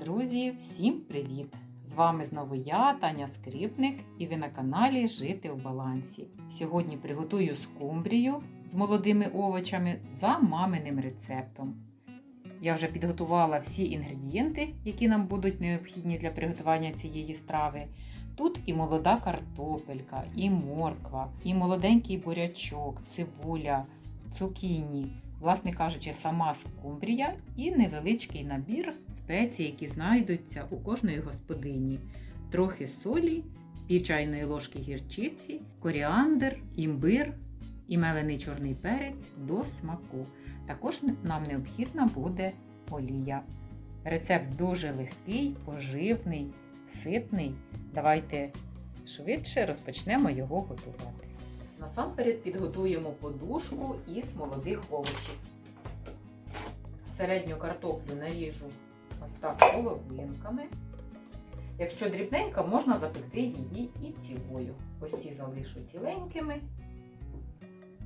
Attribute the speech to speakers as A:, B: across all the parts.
A: Друзі, всім привіт! З вами знову я, Таня Скрипник, і ви на каналі Жити у балансі. Сьогодні приготую скумбрію з молодими овочами за маминим рецептом. Я вже підготувала всі інгредієнти, які нам будуть необхідні для приготування цієї страви. Тут і молода картопелька, і морква, і молоденький бурячок, цибуля, цукіні, власне кажучи, сама скумбрія і невеличкий набір спецій, які знайдуться у кожної господині. Трохи солі, пів чайної ложки гірчиці, коріандр, імбир і мелений чорний перець до смаку. Також нам необхідна буде олія. Рецепт дуже легкий, поживний, ситний. Давайте швидше розпочнемо його готувати. Насамперед підготуємо подушку із молодих овочів. Середню картоплю наріжу ось так половинками. Якщо дрібненька, можна запекти її і цілою. Ось ці залишу ціленькими,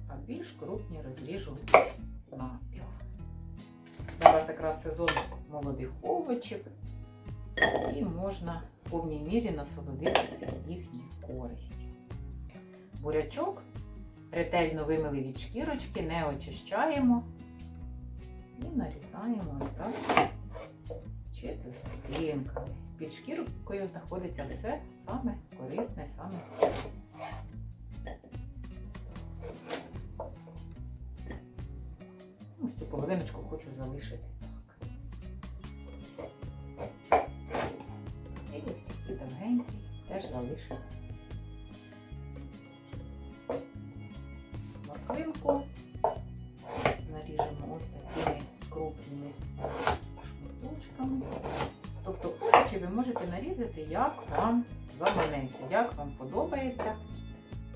A: а більш крупні розріжу навпіл. Зараз якраз сезон молодих овочів і можна в повній мірі насолодитися їхньою користю. Бурячок ретельно вимили від шкірочки, не очищаємо і нарізаємо ось так четвертинками. Під шкіркою знаходиться все саме корисне, саме. Ось цю половиночку хочу залишити. І ось такі довгенькі теж залишимо. Можете як вам заманеться, як вам подобається.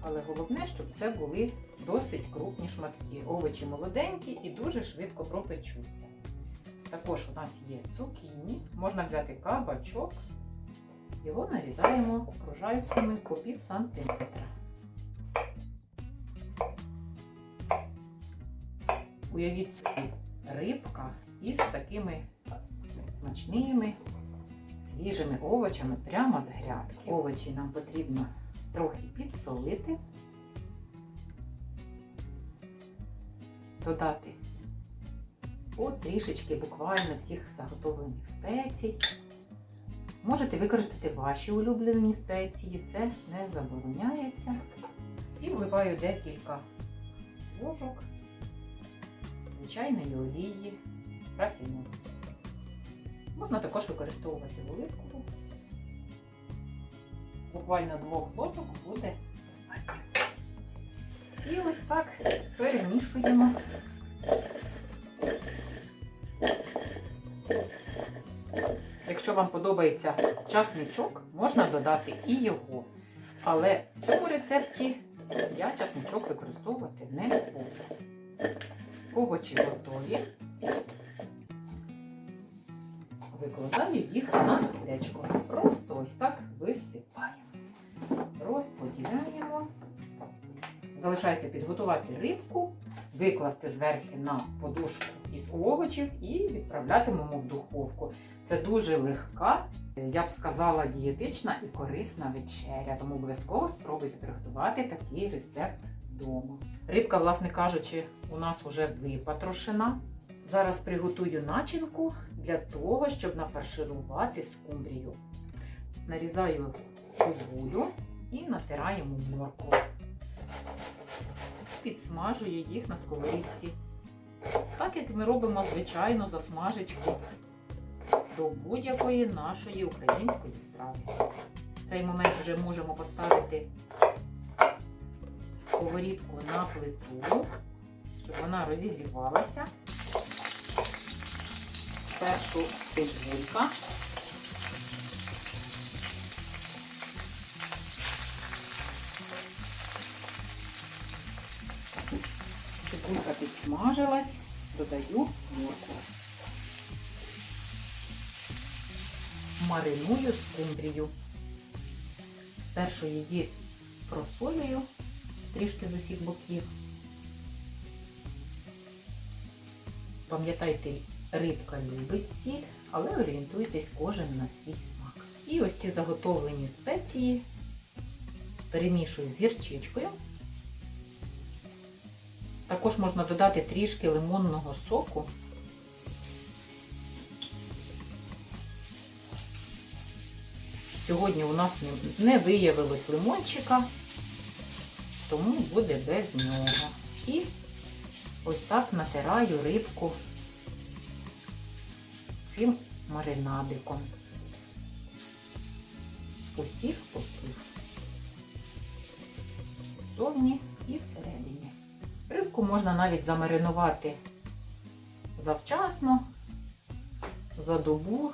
A: Але головне, щоб це були досить крупні шматки. Овочі молоденькі і дуже швидко пропечуться. Також у нас є цукіні, можна взяти кабачок, його нарізаємо кружальцями по пів сантиметра. Уявіть собі рибка із такими смачними свіжими овочами прямо з грядки. Овочі нам потрібно трохи підсолити, додати по трішечки буквально всіх заготовлених спецій. Можете використати ваші улюблені спеції, це не забороняється. І вливаю декілька ложок звичайної олії рафіну. Можна також використовувати оливкову. Буквально двох ложок буде достатньо. І ось так перемішуємо. Якщо вам подобається часничок, можна додати і його. Але в цьому рецепті я часничок використовувати не буду. Овочі готові. Викладаю їх на течко. Просто ось так висипаємо. Розподіляємо. Залишається підготувати рибку, викласти зверху на подушку із овочів і відправлятимемо в духовку. Це дуже легка, я б сказала, дієтична і корисна вечеря. Тому обов'язково спробуйте приготувати такий рецепт вдома. Рибка, власне кажучи, у нас вже випатрошена. Зараз приготую начинку для того, щоб нафарширувати скумбрію. Нарізаю цибулю і натираємо моркву. Підсмажую їх на сковорідці. Так як ми робимо звичайно засмажечку до будь-якої нашої української страви. В цей момент вже можемо поставити сковорідку на плиту, щоб вона розігрівалася. Першу цибулька. Цибулька підсмажилась, додаю моркву. Мариную скумбрію. Спершу її просолюю трішки з усіх боків. Пам'ятайте, рибка любить сіль, але орієнтуйтесь кожен на свій смак. І ось ці заготовлені спеції перемішую з гірчичкою. Також можна додати трішки лимонного соку. Сьогодні у нас не- виявилось лимончика, тому буде без нього. І ось так натираю рибку цим маринадиком з усіх боків. Зовні і всередині. Рибку можна навіть замаринувати завчасно, за добу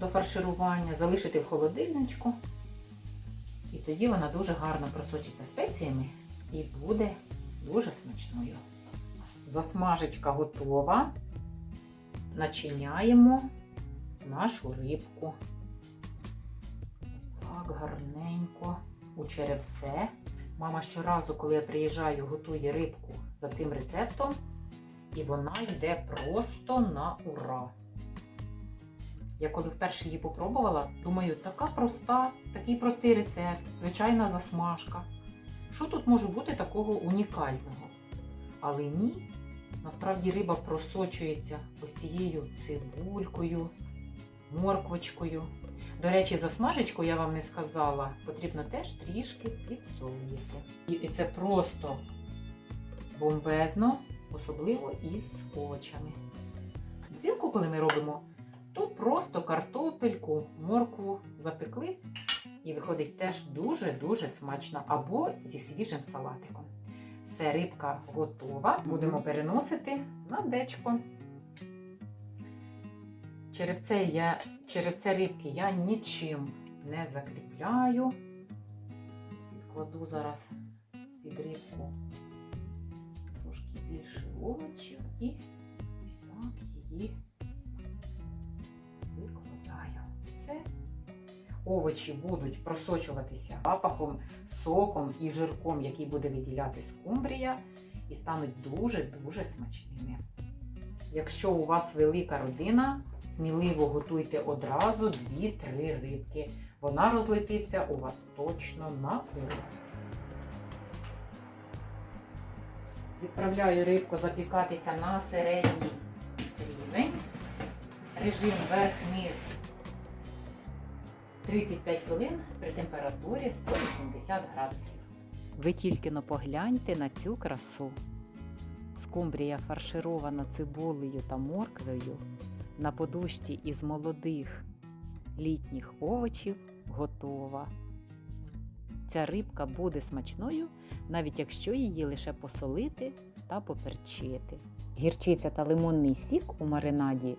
A: до фарширування, залишити в холодильничку. І тоді вона дуже гарно просочиться спеціями і буде дуже смачною. Засмажечка готова. Начиняємо нашу рибку. Ось так гарненько у черевце. Мама щоразу, коли я приїжджаю, готує рибку за цим рецептом, і вона йде просто на ура. Я коли вперше її попробувала, думаю, така проста, такий простий рецепт, звичайна засмажка. Що тут може бути такого унікального? Але ні, насправді риба просочується ось цією цибулькою, морквочкою. До речі, засмажечку я вам не сказала, потрібно теж трішки підсолити. І це просто бомбезно, особливо із овочами. Взимку, коли ми робимо, то просто картопельку, моркву запекли і виходить теж дуже-дуже смачно. Або зі свіжим салатиком. Все, рибка готова. Будемо переносити на дечко. Черевце, я, черевце рибки я нічим не закріпляю. Кладу зараз під рибку трошки більше овочів і Овочі будуть просочуватися запахом, соком і жирком, який буде виділяти скумбрія, і стануть дуже-дуже смачними. Якщо у вас велика родина, сміливо готуйте одразу 2-3 рибки. Вона розлетиться у вас точно на ура. Відправляю рибку запікатися на середній рівень. Режим верх-низ 35 хвилин при температурі 180 градусів. Ви тільки но погляньте на цю красу. Скумбрія фарширована цибулею та морквою на подушці із молодих літніх овочів готова. Ця рибка буде смачною, навіть якщо її лише посолити та поперчити. Гірчиця та лимонний сік у маринаді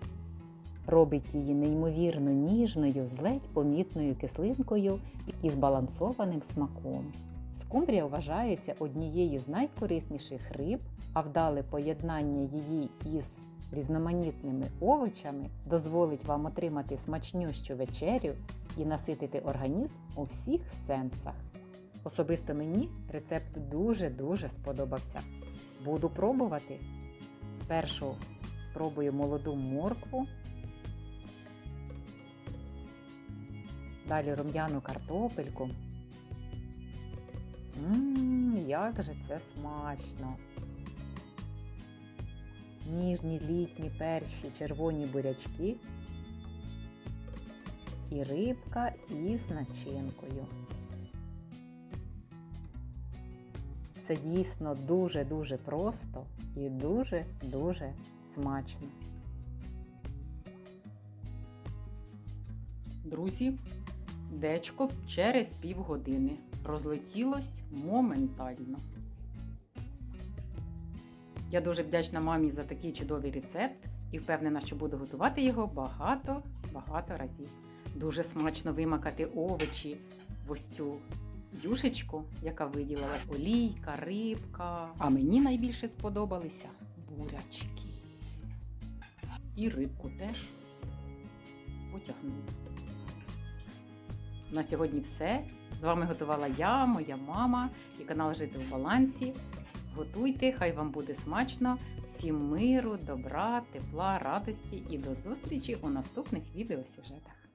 A: робить її неймовірно ніжною, з ледь помітною кислинкою і збалансованим смаком. Скумбрія вважається однією з найкорисніших риб, а вдале поєднання її із різноманітними овочами дозволить вам отримати смачнющу вечерю і наситити організм у всіх сенсах. Особисто мені рецепт дуже-дуже сподобався. Буду пробувати. Спершу спробую молоду моркву, далі рум'яну картопельку. Ммм, як же це смачно! Ніжні літні перші червоні бурячки і рибка із начинкою. Це дійсно дуже-дуже просто і дуже-дуже смачно. Друзі, дечко через півгодини розлетілось моментально. Я дуже вдячна мамі за такий чудовий рецепт і впевнена, що буду готувати його багато-багато разів. Дуже смачно вимакати овочі в ось цю юшечку, яка виділилась олійка, рибка. А мені найбільше сподобалися бурячки. І рибку теж потягнула. На сьогодні все. З вами готувала я, моя мама і канал Жити в балансі. Готуйте, хай вам буде смачно. Всім миру, добра, тепла, радості і до зустрічі у наступних відеосюжетах.